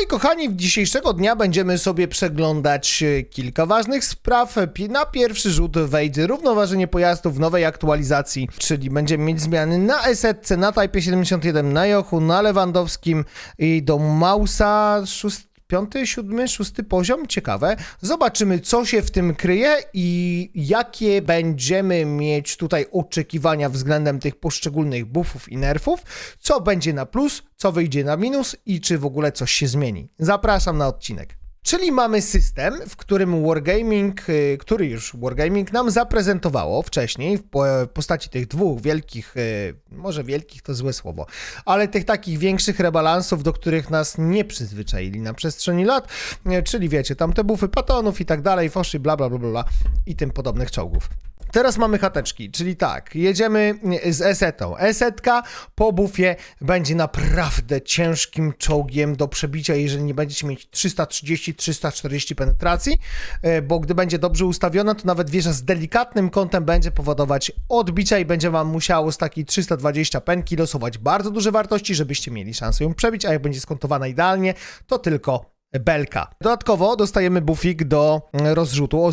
Moi kochani, dzisiejszego dnia będziemy sobie przeglądać e, kilka ważnych spraw. Na pierwszy rzut wejdzie równoważenie pojazdów w nowej aktualizacji, czyli będziemy mieć zmiany na Esetce, na Type 71, na Jochu, na Lewandowskim i do Mausa 6 piąty, siódmy, szósty poziom, ciekawe. Zobaczymy, co się w tym kryje i jakie będziemy mieć tutaj oczekiwania względem tych poszczególnych buffów i nerfów, co będzie na plus, co wyjdzie na minus i czy w ogóle coś się zmieni. Zapraszam na odcinek. Czyli mamy system, w którym Wargaming, y, który już Wargaming nam zaprezentowało wcześniej w po- w postaci tych dwóch wielkich, y, może wielkich to złe słowo, ale tych takich większych rebalansów, do których nas nie przyzwyczaili na przestrzeni lat, y, czyli wiecie, tam te bufy patonów i tak dalej, foszy, bla bla bla bla i tym podobnych czołgów. Teraz mamy chateczki, czyli tak, jedziemy z Esetą. Esetka po bufie będzie naprawdę ciężkim czołgiem do przebicia, jeżeli nie będziecie mieć 330-340 penetracji, e, bo gdy będzie dobrze ustawiona, to nawet wieża z delikatnym kątem będzie powodować odbicia i będzie wam musiało z takiej 320 penki losować bardzo duże wartości, żebyście mieli szansę ją przebić, a jak będzie skontowana idealnie, to tylko belka. Dodatkowo dostajemy bufik do mm, rozrzutu o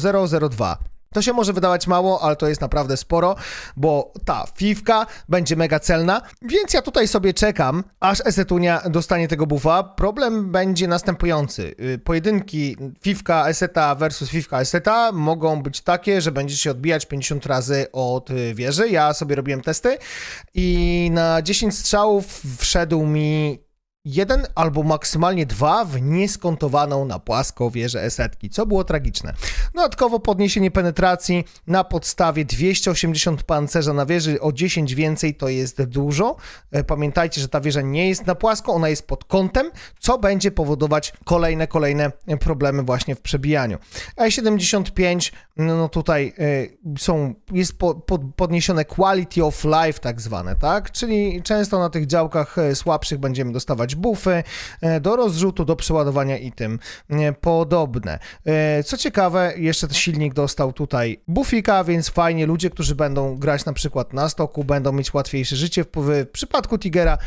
002. To się może wydawać mało, ale to jest naprawdę sporo, bo ta fifka będzie mega celna, więc ja tutaj sobie czekam, aż Esetunia dostanie tego buffa. Problem będzie następujący. Y, Pojedynki fifka Eseta versus fifka Eseta mogą być takie, że będzie się odbijać 50 razy od y, wieży. Ja sobie robiłem testy i na 10 strzałów wszedł mi jeden albo maksymalnie dwa w nieskontowaną na płasko wieżę esetki, co było tragiczne. Dodatkowo podniesienie penetracji na podstawie 280 pancerza na wieży o 10 więcej to jest dużo. E, Pamiętajcie, że ta wieża nie jest na płasko, ona jest pod kątem, co będzie powodować kolejne, kolejne problemy właśnie w przebijaniu. E75, no no tutaj e, są, jest po, pod, podniesione quality of life tak zwane, tak? Czyli często na tych działkach e, słabszych będziemy dostawać buffy e, do rozrzutu, do przeładowania i tym podobne. Co ciekawe, jeszcze ten silnik dostał tutaj buffika, więc fajnie ludzie, którzy będą grać na przykład na stoku, będą mieć łatwiejsze życie. W, w przypadku Tigera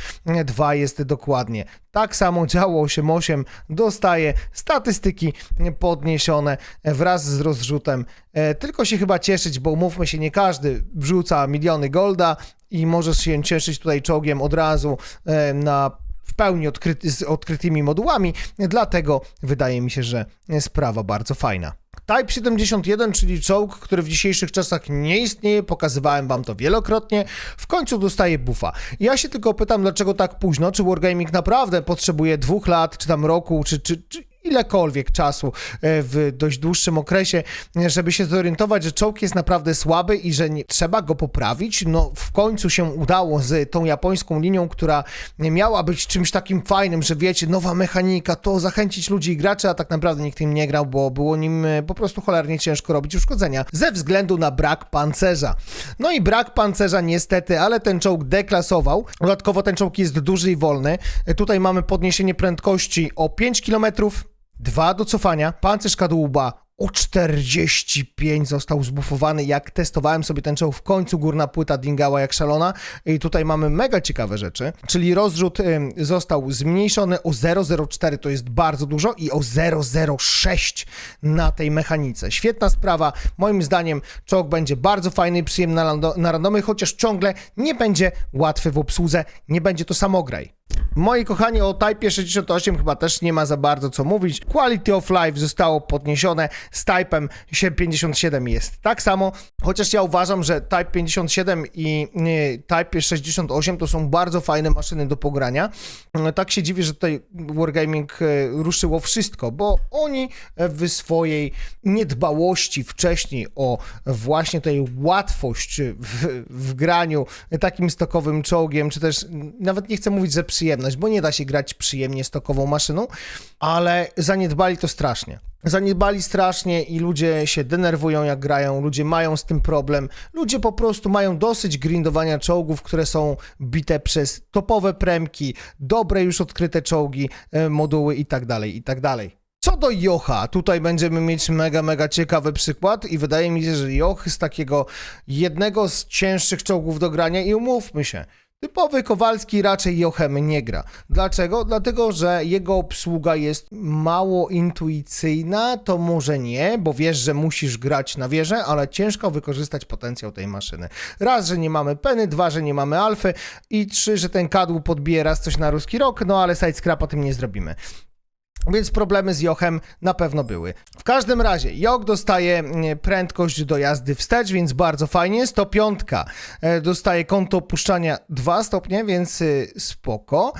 2 jest dokładnie tak samo działo 8.8 dostaje statystyki podniesione wraz z rozrzutem. E, Tylko się chyba cieszyć, bo umówmy się, nie każdy wrzuca miliony golda i możesz się cieszyć tutaj czołgiem od razu e, na w pełni odkryty, z odkrytymi modułami, dlatego wydaje mi się, że sprawa bardzo fajna. Type 71, czyli czołg, który w dzisiejszych czasach nie istnieje, pokazywałem wam to wielokrotnie, w końcu dostaje buffa. Ja się tylko pytam, dlaczego tak późno, czy Wargaming naprawdę potrzebuje dwóch lat, czy tam roku, czy, czy, czy ilekolwiek czasu e, w dość dłuższym okresie, żeby się zorientować, że czołg jest naprawdę słaby i że nie, trzeba go poprawić. No w końcu się udało z tą japońską linią, która miała być czymś takim fajnym, że wiecie, nowa mechanika, to zachęcić ludzi i graczy, a tak naprawdę nikt im nie grał, bo było nim e, po prostu cholernie ciężko robić uszkodzenia ze względu na brak pancerza. No i brak pancerza niestety, ale ten czołg deklasował. Dodatkowo ten czołg jest duży i wolny. E, Tutaj mamy podniesienie prędkości o 5 km, Dwa do cofania. Pancerz kadłuba o 45 został zbufowany. Jak testowałem sobie ten czołg, w końcu górna płyta dingała jak szalona. I tutaj mamy mega ciekawe rzeczy. Czyli rozrzut ym, został zmniejszony o 0,04, to jest bardzo dużo, i o 0,06 na tej mechanice. Świetna sprawa. Moim zdaniem czołg będzie bardzo fajny i przyjemny na, na randomy, chociaż ciągle nie będzie łatwy w obsłudze. Nie będzie to samograj. Moi kochani, o Type 68 chyba też nie ma za bardzo co mówić. Quality of life zostało podniesione, z Typem 57 jest tak samo, chociaż ja uważam, że Type 57 i y, Type 68 to są bardzo fajne maszyny do pogrania. Y, Tak się dziwię, że tutaj Wargaming y, ruszyło wszystko, bo oni w swojej niedbałości wcześniej o właśnie tutaj łatwość w, w graniu takim stokowym czołgiem, czy też nawet nie chcę mówić, że przyjemność, bo nie da się grać przyjemnie stokową maszyną, ale zaniedbali to strasznie. Zaniedbali strasznie i ludzie się denerwują jak grają, ludzie mają z tym problem. Ludzie po prostu mają dosyć grindowania czołgów, które są bite przez topowe premki, dobre już odkryte czołgi, e, moduły i tak dalej, i tak. Co do Jocha, tutaj będziemy mieć mega, mega ciekawy przykład i wydaje mi się, że Joch z takiego jednego z cięższych czołgów do grania i umówmy się, Typowy Kowalski raczej Jochem nie gra. Dlaczego? Dlatego, że jego obsługa jest mało intuicyjna, to może nie, bo wiesz, że musisz grać na wieżę, ale ciężko wykorzystać potencjał tej maszyny. Raz, że nie mamy peny, dwa, że nie mamy alfy i trzy, że ten kadłub podbije raz coś na ruski rok, no ale sidescrapa tym nie zrobimy. Więc problemy z Jochem na pewno były. W każdym razie, Joch dostaje mm, prędkość do jazdy wstecz, więc bardzo fajnie. 105 e, dostaje kąto opuszczania 2 stopnie, więc y, spoko.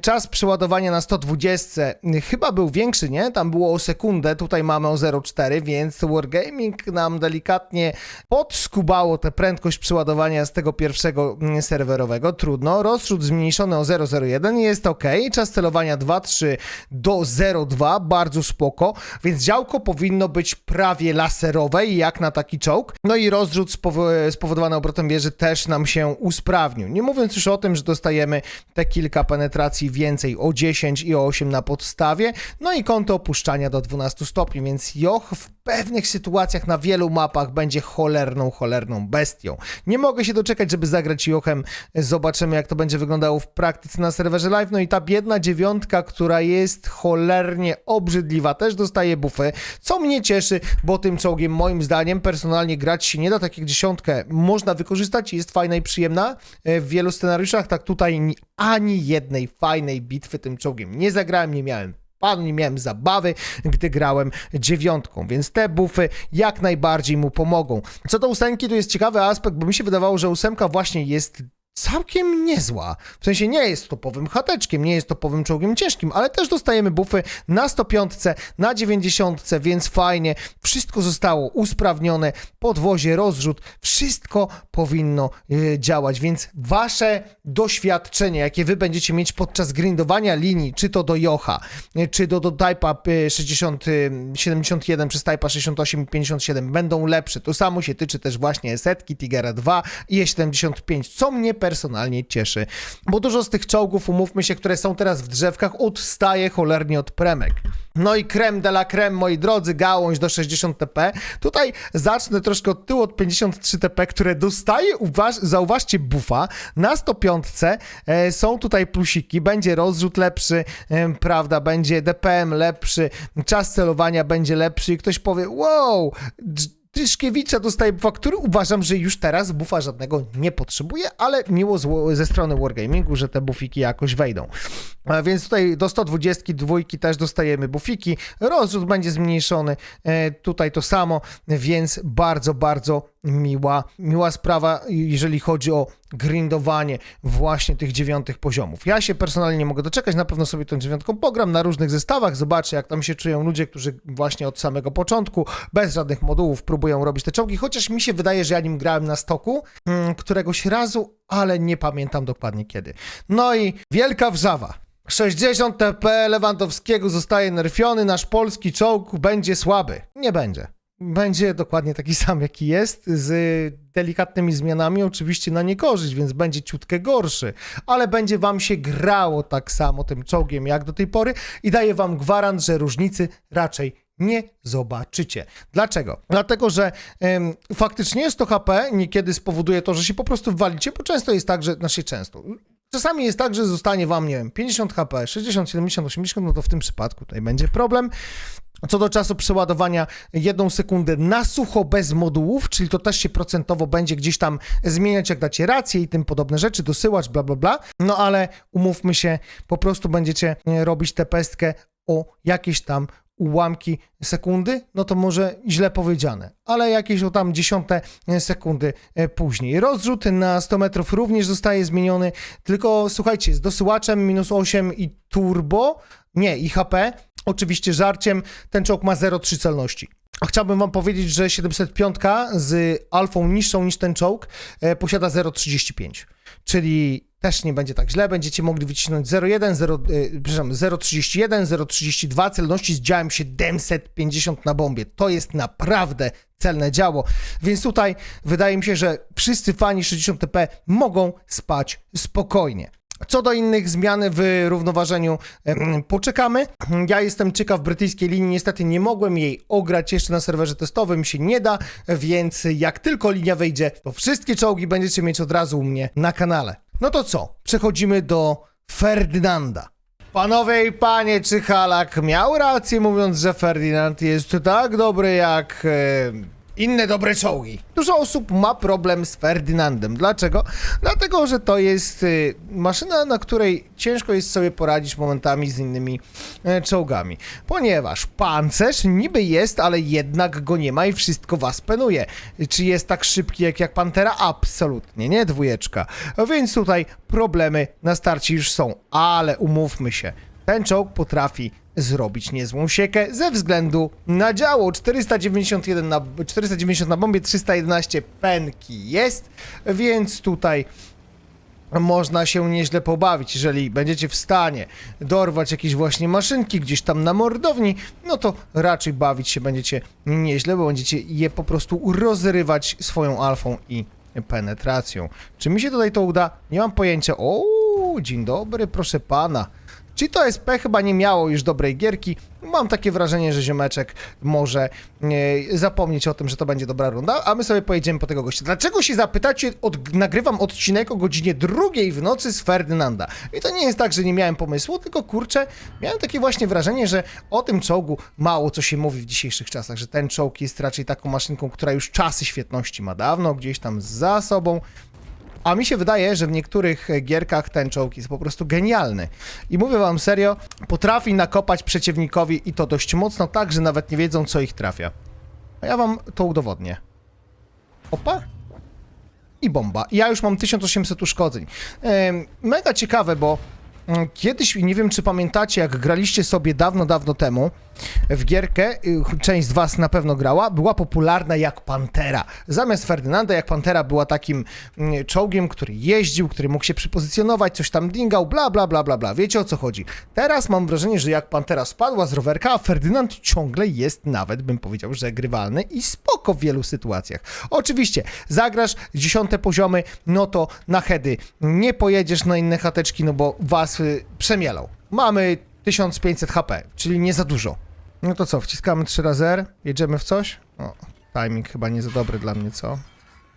Czas przeładowania na 120 y, chyba był większy, nie? Tam było o sekundę, tutaj mamy o 0,4, więc Wargaming nam delikatnie podskubało tę prędkość przeładowania z tego pierwszego mm, serwerowego. Trudno. Rozrzut zmniejszony o 0,01 jest ok. Czas celowania 2,3 do 0,2, bardzo spoko, więc działko powinno być prawie laserowe jak na taki czołg. No i rozrzut spowo- spowodowany obrotem wieży też nam się usprawnił. Nie mówiąc już o tym, że dostajemy te kilka penetracji więcej o 10 i o 8 na podstawie, no i kąto opuszczania do 12 stopni, więc Joch w pewnych sytuacjach na wielu mapach będzie cholerną, cholerną bestią. Nie mogę się doczekać, żeby zagrać Jochem. Zobaczymy, jak to będzie wyglądało w praktyce na serwerze live. No i ta biedna dziewiątka, która jest cholernie obrzydliwa, też dostaje bufy, co mnie cieszy, bo tym czołgiem moim zdaniem personalnie grać się nie da, tak jak dziesiątkę można wykorzystać jest fajna i przyjemna e, w wielu scenariuszach, tak tutaj ni- ani jednej fajnej bitwy tym czołgiem nie zagrałem, nie miałem nie miałem zabawy, gdy grałem dziewiątką, więc te bufy jak najbardziej mu pomogą. Co do ósemki, to jest ciekawy aspekt, bo mi się wydawało, że ósemka właśnie jest całkiem niezła. W sensie nie jest topowym chateczkiem, nie jest topowym czołgiem ciężkim, ale też dostajemy bufy na 105, na 90, więc fajnie. Wszystko zostało usprawnione, podwozie, rozrzut, wszystko powinno e, działać, więc wasze doświadczenie, jakie wy będziecie mieć podczas grindowania linii, czy to do Jocha, e, czy do, do Type'a e, 60, e, 71 przez Type'a 68 i 57 będą lepsze. To samo się tyczy też właśnie setki, Tigera 2 i E75, co mnie personalnie cieszy, bo dużo z tych czołgów, umówmy się, które są teraz w drzewkach, odstaje cholernie od premek. No i creme de la creme, moi drodzy, gałąź do 60 TP. Tutaj zacznę troszkę od tyłu, od 53 TP, które dostaje, uważ, zauważcie, buffa. Na 105 e, są tutaj plusiki, będzie rozrzut lepszy, e, prawda, będzie DPM lepszy, czas celowania będzie lepszy i ktoś powie, wow, Tyszkiewicza dostaje buffa, który uważam, że już teraz buffa żadnego nie potrzebuje, ale miło ze strony Wargamingu, że te bufiki jakoś wejdą. E, Więc tutaj do 120 dwójki też dostajemy bufiki, rozrzut będzie zmniejszony, e, tutaj to samo, więc bardzo, bardzo miła, miła sprawa, jeżeli chodzi o grindowanie właśnie tych dziewiątych poziomów. Ja się personalnie nie mogę doczekać, na pewno sobie tą dziewiątką pogram na różnych zestawach, zobaczę jak tam się czują ludzie, którzy właśnie od samego początku, bez żadnych modułów próbują robić te czołgi, chociaż mi się wydaje, że ja nim grałem na stoku mm, któregoś razu, ale nie pamiętam dokładnie kiedy. No i wielka wrzawa. 60 TP Lewandowskiego zostaje nerfiony, nasz polski czołg będzie słaby. Nie będzie. Będzie dokładnie taki sam, jaki jest, z delikatnymi zmianami, oczywiście na niekorzyść, więc będzie ciutkę gorszy, ale będzie wam się grało tak samo tym czołgiem jak do tej pory i daję wam gwarant, że różnicy raczej nie zobaczycie. Dlaczego? Dlatego, że em, faktycznie 100 HP niekiedy spowoduje to, że się po prostu walicie, bo często jest tak, że, znaczy często, Czasami jest tak, że zostanie wam, nie wiem, 50 HP, 60, 70, 80, no to w tym przypadku tutaj będzie problem. Co do czasu przeładowania, jedną sekundę na sucho bez modułów, czyli to też się procentowo będzie gdzieś tam zmieniać, jak dacie rację i tym podobne rzeczy, dosyłać, bla, bla, bla. No ale umówmy się, po prostu będziecie e, robić tę pestkę o jakieś tam ułamki sekundy, no to może źle powiedziane, ale jakieś o tam dziesiąte sekundy e, później. Rozrzut na 100 metrów również zostaje zmieniony, tylko słuchajcie, z dosyłaczem minus 8 i turbo, nie, i HP, oczywiście żarciem, ten czołg ma 0,3 celności. Chciałbym wam powiedzieć, że 705 z alfą niższą niż ten czołg e, posiada 0,35, czyli też nie będzie tak źle, będziecie mogli wycisnąć 0,1, 0, e, przepraszam, 0,31, 0,32 celności z działem 750 na bombie. To jest naprawdę celne działo, więc tutaj wydaje mi się, że wszyscy fani 60 TP mogą spać spokojnie. Co do innych zmian w równoważeniu, poczekamy. Ja jestem ciekaw brytyjskiej linii, niestety nie mogłem jej ograć jeszcze na serwerze testowym, się nie da, więc jak tylko linia wejdzie, to wszystkie czołgi będziecie mieć od razu u mnie na kanale. No to co? Przechodzimy do Ferdynanda. Panowie i panie, czy Halak miał rację mówiąc, że Ferdynand jest tak dobry jak inne dobre czołgi? Dużo osób ma problem z Ferdynandem. Dlaczego? Dlatego, że to jest e, maszyna, na której ciężko jest sobie poradzić momentami z innymi e, czołgami. Ponieważ pancerz niby jest, ale jednak go nie ma i wszystko was penuje. Czy jest tak szybki jak, jak Pantera? Absolutnie, nie dwójeczka. Więc tutaj problemy na starcie już są, ale umówmy się, ten czołg potrafi zrobić niezłą siekę ze względu na działo. 491 na, 490 na bombie, 311 penki jest, więc tutaj można się nieźle pobawić. Jeżeli będziecie w stanie dorwać jakieś właśnie maszynki gdzieś tam na mordowni, no to raczej bawić się będziecie nieźle, bo będziecie je po prostu rozrywać swoją alfą i penetracją. Czy mi się tutaj to uda? Nie mam pojęcia. O, dzień dobry, proszę pana. Czy to SP chyba nie miało już dobrej gierki? Mam takie wrażenie, że ziomeczek może e, zapomnieć o tym, że to będzie dobra runda, a my sobie pojedziemy po tego gościa. Dlaczego się zapytacie, od, nagrywam odcinek o godzinie drugiej w nocy z Ferdynanda. I to nie jest tak, że nie miałem pomysłu, tylko kurczę, miałem takie właśnie wrażenie, że o tym czołgu mało co się mówi w dzisiejszych czasach, że ten czołg jest raczej taką maszynką, która już czasy świetności ma dawno, gdzieś tam za sobą. A mi się wydaje, że w niektórych e, gierkach ten czołg jest po prostu genialny. I mówię wam serio, potrafi nakopać przeciwnikowi i to dość mocno tak, że nawet nie wiedzą, co ich trafia. A ja wam to udowodnię. Opa. I bomba. Ja już mam 1800 uszkodzeń. Mega ciekawe, bo mm, kiedyś, nie wiem czy pamiętacie, jak graliście sobie dawno, dawno temu w gierkę, y, część z was na pewno grała, była popularna jak Pantera. Zamiast Ferdynanda, jak Pantera była takim mm, czołgiem, który jeździł, który mógł się przypozycjonować, coś tam dingał, bla, bla, bla, bla, bla. Wiecie o co chodzi. Teraz mam wrażenie, że jak Pantera spadła z rowerka, a Ferdynand ciągle jest nawet, bym powiedział, że grywalny i spoko w wielu sytuacjach. Oczywiście, zagrasz dziesiąte poziomy, no to na heady nie pojedziesz na inne chateczki, no bo was y, przemielą. Mamy 1500 HP, czyli nie za dużo. No to co, wciskamy 3 razy R, jedziemy w coś? O, timing chyba nie za dobry dla mnie, co?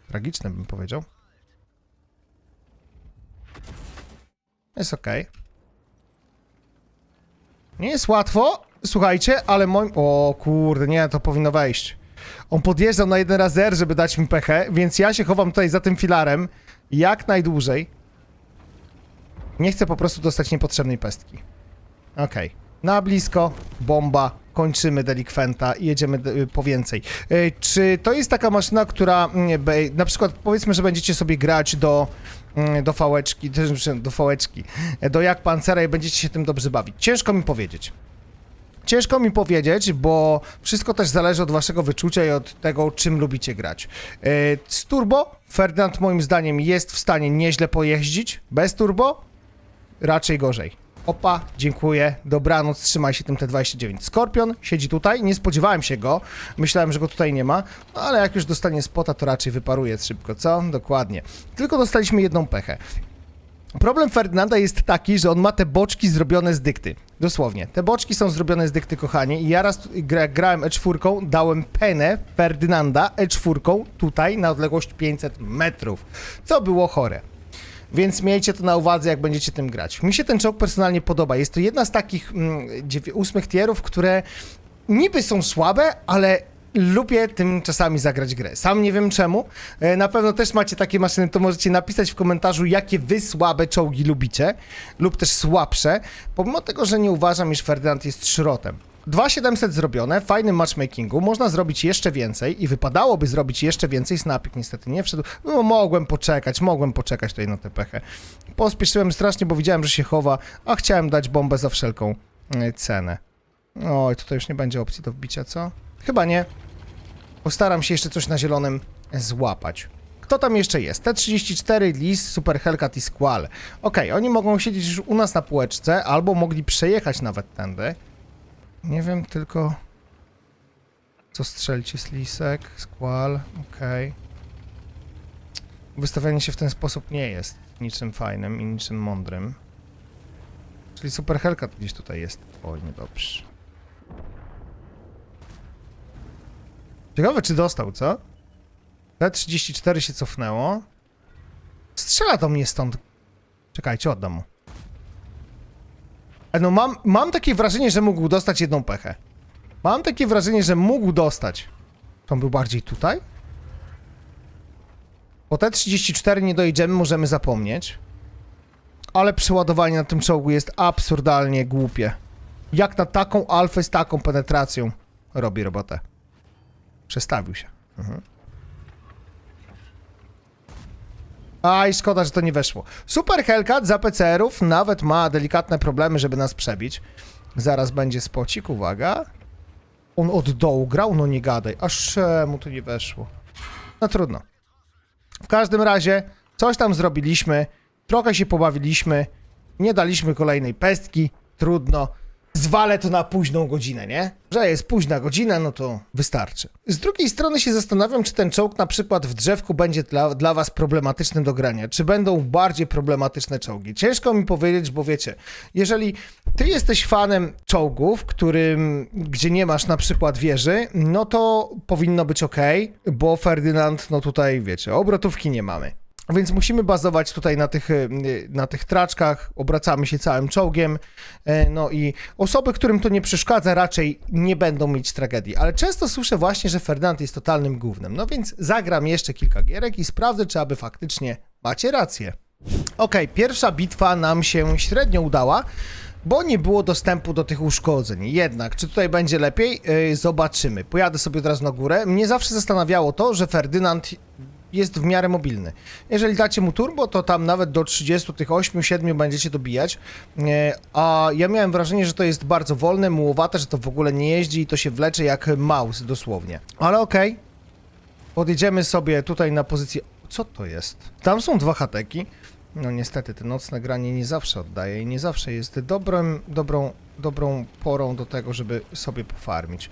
Tragiczny bym powiedział. Jest ok. Nie jest łatwo, słuchajcie, ale moim... O kurde, nie, to powinno wejść. On podjeżdżał na jeden raz R, żeby dać mi pechę, więc ja się chowam tutaj za tym filarem jak najdłużej. Nie chcę po prostu dostać niepotrzebnej pestki. Okej. Na blisko, bomba, kończymy delikwenta i jedziemy y, po więcej. Y, Czy to jest taka maszyna, która mm, na przykład powiedzmy, że będziecie sobie grać do mm, do fałeczki, do fałeczki, do jak pancera i będziecie się tym dobrze bawić. Ciężko mi powiedzieć. Ciężko mi powiedzieć, bo wszystko też zależy od waszego wyczucia i od tego, czym lubicie grać. Yy, z turbo Ferdynand moim zdaniem jest w stanie nieźle pojeździć. Bez turbo raczej gorzej. Opa, dziękuję. Dobranoc, trzymaj się tym T29. Skorpion siedzi tutaj, nie spodziewałem się go. Myślałem, że go tutaj nie ma, no ale jak już dostanie spota, to raczej wyparuje szybko, co? Dokładnie. Tylko dostaliśmy jedną pechę. Problem Ferdynanda jest taki, że on ma te boczki zrobione z dykty. Dosłownie. Te boczki są zrobione z dykty, kochani. I ja raz gra, grałem E4, dałem penę Ferdynanda E4 tutaj na odległość 500 metrów. Co było chore. Więc miejcie to na uwadze, jak będziecie tym grać. Mi się ten czołg personalnie podoba. Jest to jedna z takich mm, dziewię- ósmych tierów, które niby są słabe, ale lubię tym czasami zagrać grę. Sam nie wiem czemu. E, Na pewno też macie takie maszyny, to możecie napisać w komentarzu, jakie wy słabe czołgi lubicie, lub też słabsze, pomimo tego, że nie uważam, iż Ferdynand jest szrotem. 2700 zrobione, fajnym matchmakingu, można zrobić jeszcze więcej i wypadałoby zrobić jeszcze więcej, Snapik niestety nie wszedł, no mogłem poczekać, mogłem poczekać tutaj na tę pechę. Pospieszyłem strasznie, bo widziałem, że się chowa, a chciałem dać bombę za wszelką e, cenę. Oj, tutaj już nie będzie opcji do wbicia, co? Chyba nie. Postaram się jeszcze coś na zielonym złapać. Kto tam jeszcze jest? T34, Lis, Super Hellcat i Squall. Okej, oni mogą siedzieć już u nas na półeczce, albo mogli przejechać nawet tędy. Nie wiem tylko... Co strzelić jest Lisek, Squall, okej. Wystawianie się w ten sposób nie jest niczym fajnym i niczym mądrym. Czyli Super Hellcat gdzieś tutaj jest. Oj, niedobrze. Ciekawe, czy dostał, co? T34 się cofnęło. Strzela do mnie stąd Czekajcie, oddam mu. E, No mam, mam takie wrażenie, że mógł dostać jedną pechę. Mam takie wrażenie, że mógł dostać. To był bardziej tutaj? Po T-34 nie dojedziemy, możemy zapomnieć. Ale przeładowanie na tym czołgu jest absurdalnie głupie. Jak na taką alfę z taką penetracją robi robotę. Przestawił się. Mhm. Aj, szkoda, że to nie weszło. Super Hellcat za PCR-ów nawet ma delikatne problemy, żeby nas przebić. Zaraz będzie spocik, uwaga. On od dołu grał? No nie gadaj. Aż czemu to nie weszło? No trudno. W każdym razie, coś tam zrobiliśmy, trochę się pobawiliśmy, nie daliśmy kolejnej pestki, trudno. Zwalę to na późną godzinę, nie? Że jest późna godzina, no to wystarczy. Z drugiej strony się zastanawiam, czy ten czołg na przykład w drzewku będzie dla, dla was problematyczny do grania, czy będą bardziej problematyczne czołgi. Ciężko mi powiedzieć, bo wiecie, jeżeli ty jesteś fanem czołgów, którym, gdzie nie masz na przykład wieży, no to powinno być ok, bo Ferdynand, no tutaj wiecie, obrotówki nie mamy. Więc musimy bazować tutaj na tych, y, na tych traczkach, obracamy się całym czołgiem, e, no i osoby, którym to nie przeszkadza, raczej nie będą mieć tragedii. Ale często słyszę właśnie, że Ferdynand jest totalnym gównem. No więc zagram jeszcze kilka gierek i sprawdzę, czy aby faktycznie macie rację. Okej, pierwsza bitwa nam się średnio udała, bo nie było dostępu do tych uszkodzeń. Jednak, czy tutaj będzie lepiej? Yy, zobaczymy. Pojadę sobie od razu na górę. Mnie zawsze zastanawiało to, że Ferdynand jest w miarę mobilny. Jeżeli dacie mu turbo, to tam nawet do 30, tych 8, 7 będziecie dobijać. E, a ja miałem wrażenie, że to jest bardzo wolne, mułowate, że to w ogóle nie jeździ i to się wlecze jak mouse dosłownie. Ale okej. Podjedziemy sobie tutaj na pozycję... Co to jest? Tam są dwa hateki. No niestety, te nocne granie nie zawsze oddaje i nie zawsze jest dobrym, dobrą, dobrą porą do tego, żeby sobie pofarmić.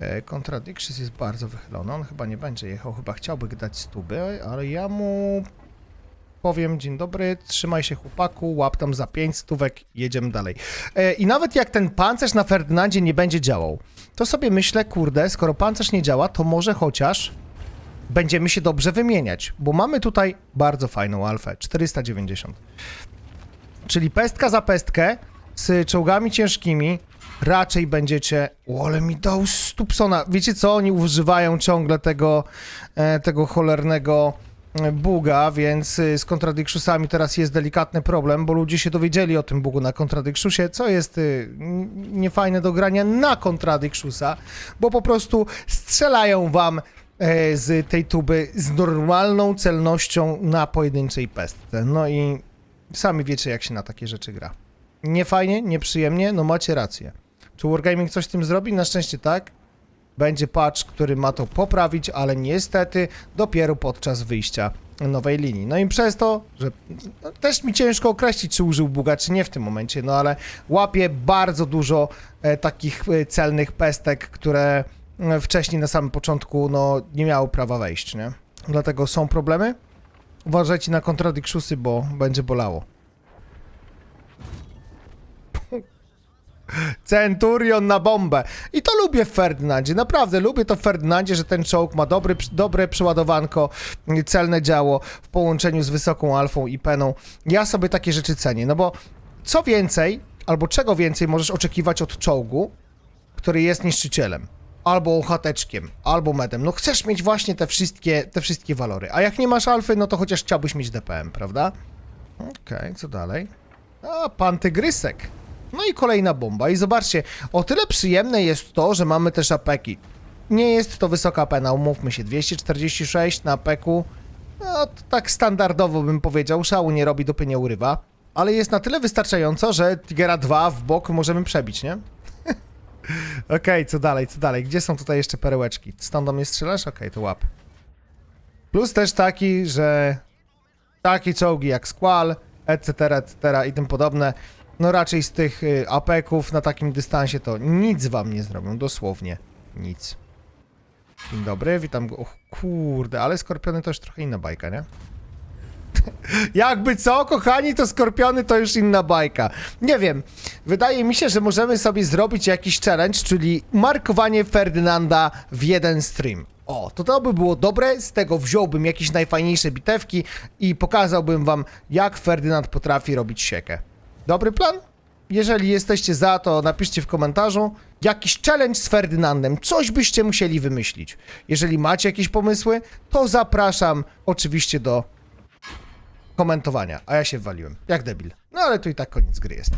E, Contradictions jest bardzo wychylony, on chyba nie będzie jechał, chyba chciałby dać stuby, ale ja mu powiem dzień dobry, trzymaj się chłopaku, łap tam za pięć stówek, jedziemy dalej. E, I nawet jak ten pancerz na Ferdynandzie nie będzie działał, to sobie myślę, kurde, skoro pancerz nie działa, to może chociaż będziemy się dobrze wymieniać, bo mamy tutaj bardzo fajną alfę, 490. Czyli pestka za pestkę z czołgami ciężkimi raczej będziecie... O, ale mi dał Stupsona. Wiecie co? Oni używają ciągle tego, e, tego cholernego e, buga, więc y, z Contradictiusami teraz jest delikatny problem, bo ludzie się dowiedzieli o tym bugu na Contradictiusie, co jest niefajne do grania na Contradictiusa, bo po prostu strzelają wam e, z tej tuby z normalną celnością na pojedynczej pestce. No i sami wiecie, jak się na takie rzeczy gra. Nie fajnie, nieprzyjemnie, no macie rację. Czy Wargaming coś z tym zrobi? Na szczęście tak. Będzie patch, który ma to poprawić, ale niestety dopiero podczas wyjścia nowej linii. No i przez to, że no, też mi ciężko określić, czy użył buga, czy nie w tym momencie, no ale łapie bardzo dużo e, takich e, celnych pestek, które e, wcześniej na samym początku no, nie miały prawa wejść, nie? Dlatego są problemy. Uważajcie na kontradiktusy, bo będzie bolało. Centurion na bombę. I to lubię w Ferdynandzie, naprawdę lubię to w Ferdynandzie, że ten czołg ma dobry, dobre przeładowanko, celne działo w połączeniu z wysoką alfą i peną. Ja sobie takie rzeczy cenię, no bo co więcej, albo czego więcej możesz oczekiwać od czołgu, który jest niszczycielem, albo chateczkiem, albo medem. No chcesz mieć właśnie te wszystkie, te wszystkie walory. A jak nie masz alfy, no to chociaż chciałbyś mieć DPM, prawda? Okej, co dalej? A, pan tygrysek. No i kolejna bomba. I zobaczcie, o tyle przyjemne jest to, że mamy też apeki. Nie jest to wysoka pena, umówmy się, 246 na apeku. No, tak standardowo bym powiedział, szału nie robi, dopy nie urywa. Ale jest na tyle wystarczająco, że Tigera 2 w bok możemy przebić, nie? Okej, co dalej, co dalej? Gdzie są tutaj jeszcze perełeczki? Stąd do mnie strzelasz? Okej, to łap. Plus też taki, że takie czołgi jak Squall, etc., etc. i tym podobne, no raczej z tych y, apeków na takim dystansie to nic wam nie zrobią, dosłownie nic. Dzień dobry, witam go. Och, kurde, ale skorpiony to już trochę inna bajka, nie? Jakby co, kochani, to skorpiony to już inna bajka. Nie wiem, wydaje mi się, że możemy sobie zrobić jakiś challenge, czyli markowanie Ferdynanda w jeden stream. O, to to by było dobre, z tego wziąłbym jakieś najfajniejsze bitewki i pokazałbym wam, jak Ferdynand potrafi robić siekę. Dobry plan? Jeżeli jesteście za, to napiszcie w komentarzu jakiś challenge z Ferdynandem, coś byście musieli wymyślić. Jeżeli macie jakieś pomysły, to zapraszam oczywiście do komentowania, a ja się waliłem, jak debil. No ale to i tak koniec gry jest.